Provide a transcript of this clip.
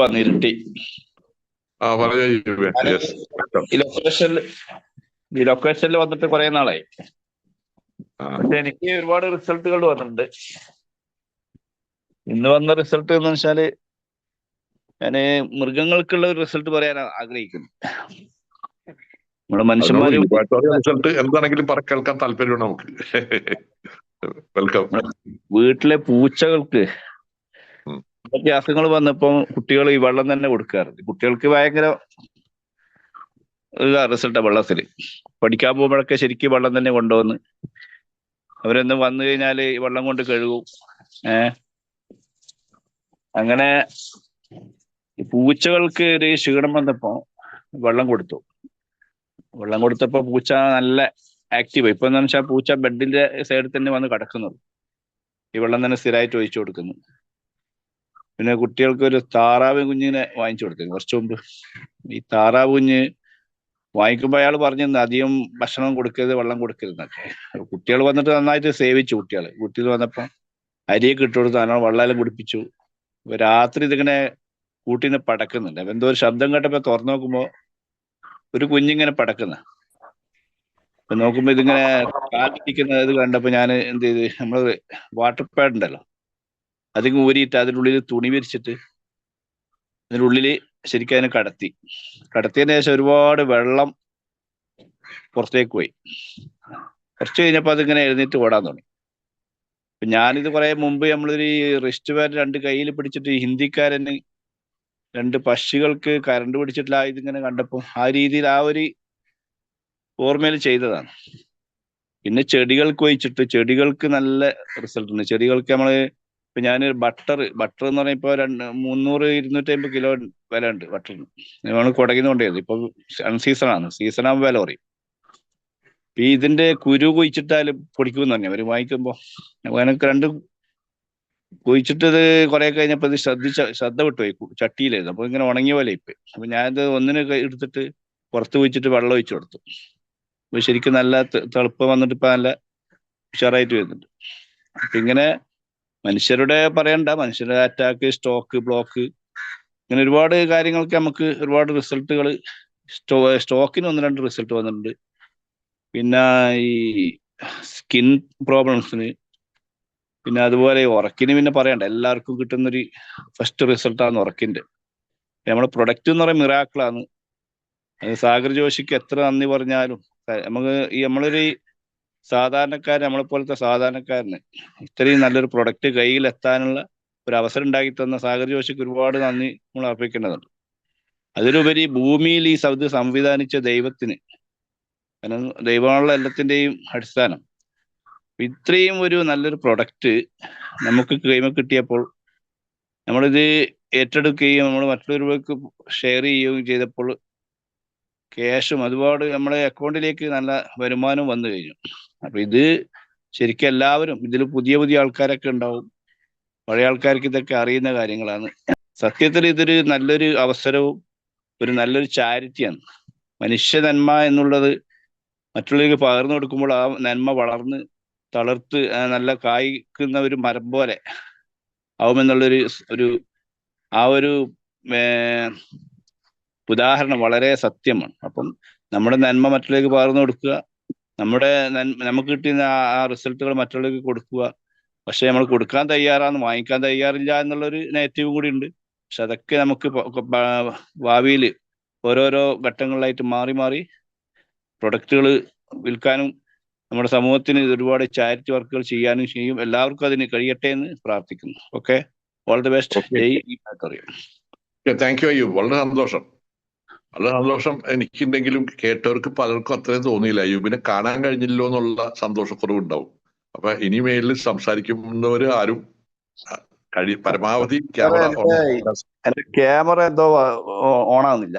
വന്ന് ഇരുട്ടി. ആ പറഞ്ഞു യെസ് ഈ ലൊക്കേഷനിൽ വന്നിട്ട് കുറെ നാളായി. പക്ഷെ എനിക്ക് ഒരുപാട് റിസൾട്ടുകൾ വന്നിട്ടുണ്ട്. ഇന്ന് വന്ന റിസൾട്ട് എന്ന് വെച്ചാൽ ഞാൻ മൃഗങ്ങൾക്കുള്ള ഒരു റിസൾട്ട് പറയാൻ ആഗ്രഹിക്കുന്നു. നമ്മുടെ മനുഷ്യന്മാര് റിസൾട്ട് എന്താണെങ്കിലും കേൾക്കാൻ താല്പര്യമാണ് നമുക്ക്? വെൽക്കം വീട്ടിലെ പൂച്ചകൾക്ക് ഉം. എന്തൊക്കെ അസുഖങ്ങൾ വന്നപ്പോ കുട്ടികൾ ഈ വെള്ളം തന്നെ കൊടുക്കാറുണ്ട്. കുട്ടികൾക്ക് ഭയങ്കര റിസൾട്ടാണ് വെള്ളത്തിൽ. പഠിക്കാൻ പോകുമ്പോഴൊക്കെ ശരിക്കും വെള്ളം തന്നെ കൊണ്ടുവന്ന് അവരെന്ന് വന്നു കഴിഞ്ഞാൽ ഈ വെള്ളം കൊണ്ട് കഴുകും. ഏ? അങ്ങനെ പൂച്ചകൾക്ക് ഒരു ക്ഷീണം വന്നപ്പോ വെള്ളം കൊടുത്തു. വെള്ളം കൊടുത്തപ്പോ പൂച്ച നല്ല ആക്റ്റീവ് ഇപ്പൊ എന്താണെന്ന് വെച്ചാൽ പൂച്ച ബെഡിന്റെ സൈഡിൽ തന്നെ വന്ന് കിടക്കുന്നത് ഈ വെള്ളം തന്നെ സ്ഥിരമായിട്ട് ഒഴിച്ചു കൊടുക്കുന്നു. പിന്നെ കുട്ടികൾക്ക് ഒരു താറാവ് കുഞ്ഞിനെ വാങ്ങിച്ചു കൊടുത്തിരുന്നു കുറച്ചു മുമ്പ്. ഈ താറാവ് കുഞ്ഞ് വാങ്ങിക്കുമ്പോൾ അയാൾ പറഞ്ഞിരുന്നു അധികം ഭക്ഷണം കൊടുക്കരുത് വെള്ളം കൊടുക്കരുതെന്നൊക്കെ. കുട്ടികൾ വന്നിട്ട് നന്നായിട്ട് സേവിച്ചു കുട്ടികൾ കുട്ടികൾ വന്നപ്പോ അരിയൊക്കെ ഇട്ട് കൊടുത്ത് നല്ലോണം വെള്ളം കുടിപ്പിച്ചു. രാത്രി ഇതിങ്ങനെ കൂട്ടിന് പടക്കുന്നുണ്ട്. അപ്പൊ എന്തോ ഒരു ശബ്ദം കേട്ടപ്പോ തുറന്നു നോക്കുമ്പോ ഒരു കുഞ്ഞിങ്ങനെ പടക്കുന്ന. നോക്കുമ്പോ ഇതിങ്ങനെ കാറ്റിരിക്കുന്ന ഇത് കണ്ടപ്പോ ഞാൻ എന്ത് ചെയ്ത് നമ്മൾ വാട്ടർ പാഡ് ഉണ്ടല്ലോ അതിങ്ങ് ഊരിയിട്ട് അതിന്റെ ഉള്ളിൽ തുണി വിരിച്ചിട്ട് അതിന്റെ ഉള്ളിൽ ശരിക്കും അതിനെ കടത്തി. കടത്തിയതിന് ശേഷം ഒരുപാട് വെള്ളം പുറത്തേക്ക് പോയി. കുറച്ച് കഴിഞ്ഞപ്പോൾ അതിങ്ങനെ എഴുന്നേറ്റ് ഓടാൻ തുടങ്ങി. ഞാനിത് കുറെ മുമ്പ് നമ്മളൊരു റിസ്റ്റ് ബാൻഡ് രണ്ട് കയ്യിൽ പിടിച്ചിട്ട് ഹിന്ദിക്കാരന് രണ്ട് പക്ഷികൾക്ക് കരണ്ട് പിടിച്ചിട്ടില്ല ഇതിങ്ങനെ കണ്ടപ്പോൾ ആ രീതിയിൽ ആ ഒരു ഓർമ്മയിൽ ചെയ്തതാണ്. പിന്നെ ചെടികൾക്ക് ഒഴിച്ചിട്ട് ചെടികൾക്ക് നല്ല റിസൾട്ട് ഉണ്ട്. ചെടികൾക്ക് നമ്മൾ ഇപ്പൊ ഞാൻ ബട്ടർ ബട്ടർ എന്ന് പറഞ്ഞാൽ രണ്ട് മുന്നൂറ് ഇരുന്നൂറ്റി അമ്പത് കിലോ വില ഉണ്ട് ബട്ടറിന്. നമ്മൾ കുടകിന്ന് കൊണ്ടുവരുന്നത് ഇപ്പൊ ആണ് സീസൺ ആകുമ്പോൾ വില കുറയും. ഈ ഇതിന്റെ കുരു കുഴിച്ചിട്ടാലും പൊടിക്കുമെന്ന് പറഞ്ഞു. അവർ വാങ്ങിക്കുമ്പോ എനിക്ക് രണ്ട് കുഴിച്ചിട്ട് ഇത് കുറെ കഴിഞ്ഞപ്പോ ഇത് ശ്രദ്ധിച്ച ശ്രദ്ധ വിട്ടുപോയി. ചട്ടിയിലായിരുന്നു. അപ്പൊ ഇങ്ങനെ ഉണങ്ങിയ പോലെ ഇപ്പൊ. അപ്പൊ ഞാനിത് ഒന്നിനെ എടുത്തിട്ട് പുറത്ത് കുഴിച്ചിട്ട് വെള്ളം ഒഴിച്ചു കൊടുത്തു. അപ്പൊ ശരിക്കും നല്ല തെളുപ്പം വന്നിട്ട് ഇപ്പൊ നല്ല ഉഷാറായിട്ട് വരുന്നുണ്ട്. അപ്പൊ ഇങ്ങനെ മനുഷ്യരുടെ പറയണ്ട മനുഷ്യരുടെ അറ്റാക്ക് സ്റ്റോക്ക് ബ്ലോക്ക് ഇങ്ങനെ ഒരുപാട് കാര്യങ്ങൾക്ക് നമുക്ക് ഒരുപാട് റിസൾട്ടുകൾ സ്റ്റോ സ്റ്റോക്കിന് ഒന്ന് രണ്ട് റിസൾട്ട് വന്നിട്ടുണ്ട്. പിന്നെ ഈ സ്കിൻ പ്രോബ്ലംസിന് പിന്നെ അതുപോലെ ഉറക്കിന് പിന്നെ പറയണ്ട എല്ലാവർക്കും കിട്ടുന്നൊരു ഫസ്റ്റ് റിസൾട്ടാണ് ഉറക്കിന്റെ നമ്മുടെ പ്രൊഡക്റ്റ് എന്ന് പറയുന്നത് മിറാക്കിളാണ് സാഗർ ജോഷിക്ക് എത്ര നന്ദി പറഞ്ഞാലും നമുക്ക് ഈ നമ്മളൊരു സാധാരണക്കാരൻ നമ്മളെ പോലത്തെ സാധാരണക്കാരന് ഇത്രയും നല്ലൊരു പ്രൊഡക്റ്റ് കയ്യിൽ എത്താനുള്ള ഒരു അവസരം ഉണ്ടാക്കി തന്ന സാഗർ ജോഷിക്ക് ഒരുപാട് നന്ദി നമ്മൾ അർപ്പിക്കേണ്ടതുണ്ട്. അതിലുപരി ഭൂമിയിൽ ഈ സൗദി സംവിധാനിച്ച ദൈവത്തിന് കാരണം ദൈവമുള്ള എല്ലാത്തിന്റെയും അടിസ്ഥാനം. ഇത്രയും ഒരു നല്ലൊരു പ്രൊഡക്റ്റ് നമുക്ക് കൈമ കിട്ടിയപ്പോൾ നമ്മളിത് ഏറ്റെടുക്കുകയും നമ്മൾ മറ്റുള്ളവർക്ക് ഷെയർ ചെയ്യുകയും ചെയ്തപ്പോൾ ക്യാഷും ഒരുപാട് നമ്മുടെ അക്കൗണ്ടിലേക്ക് നല്ല വരുമാനം വന്നു കഴിഞ്ഞു. അപ്പൊ ഇത് ശരിക്കും എല്ലാവരും ഇതിൽ പുതിയ പുതിയ ആൾക്കാരൊക്കെ ഉണ്ടാവും. പഴയ ആൾക്കാർക്ക് ഇതൊക്കെ അറിയുന്ന കാര്യങ്ങളാണ്. സത്യത്തിൽ ഇതൊരു നല്ലൊരു അവസരവും ഒരു നല്ലൊരു ചാരിറ്റിയാണ്. മനുഷ്യ നന്മ എന്നുള്ളത് മറ്റുള്ളവർക്ക് പകർന്നു കൊടുക്കുമ്പോൾ ആ നന്മ വളർന്ന് തളർത്ത് നല്ല കായ്ക്കുന്ന ഒരു മരം പോലെ ആവുമെന്നുള്ളൊരു ഒരു ആ ഒരു ഉദാഹരണം വളരെ സത്യമാണ്. അപ്പം നമ്മുടെ നന്മ മറ്റുള്ളവർക്ക് പകർന്നു കൊടുക്കുക നമ്മുടെ നമുക്ക് കിട്ടുന്ന ആ റിസൾട്ടുകൾ മറ്റുള്ളവർക്ക് കൊടുക്കുക. പക്ഷെ നമ്മൾ കൊടുക്കാൻ തയ്യാറാണ് വാങ്ങിക്കാൻ തയ്യാറില്ല എന്നുള്ളൊരു നെഗറ്റീവ് കൂടി ഉണ്ട്. പക്ഷെ അതൊക്കെ നമുക്ക് ഭാവിയിൽ ഓരോരോ ഘട്ടങ്ങളിലായിട്ട് മാറി മാറി പ്രൊഡക്റ്റുകൾ വിൽക്കാനും നമ്മുടെ സമൂഹത്തിന് ഒരുപാട് ചാരിറ്റി വർക്കുകൾ ചെയ്യാനും ചെയ്യും. എല്ലാവർക്കും അതിന് കഴിയട്ടെ എന്ന് പ്രാർത്ഥിക്കുന്നു. Okay? All the best. Day ജയ് അറിയാം താങ്ക് യു അയ്യൂബ്. വളരെ സന്തോഷം. വളരെ സന്തോഷം എനിക്കുണ്ടെങ്കിലും കേട്ടവർക്ക് പലർക്കും അത്രയും തോന്നിയില്ല. അയ്യൂബിനെ കാണാൻ കഴിഞ്ഞില്ലോ എന്നുള്ള സന്തോഷക്കുറവ് ഉണ്ടാവും. അപ്പൊ ഇനി മേലിൽ സംസാരിക്കുന്നവര് ആരും പരമാവധി ക്യാമറ ക്യാമറ എന്തോ ഓൺ ആവുന്നില്ല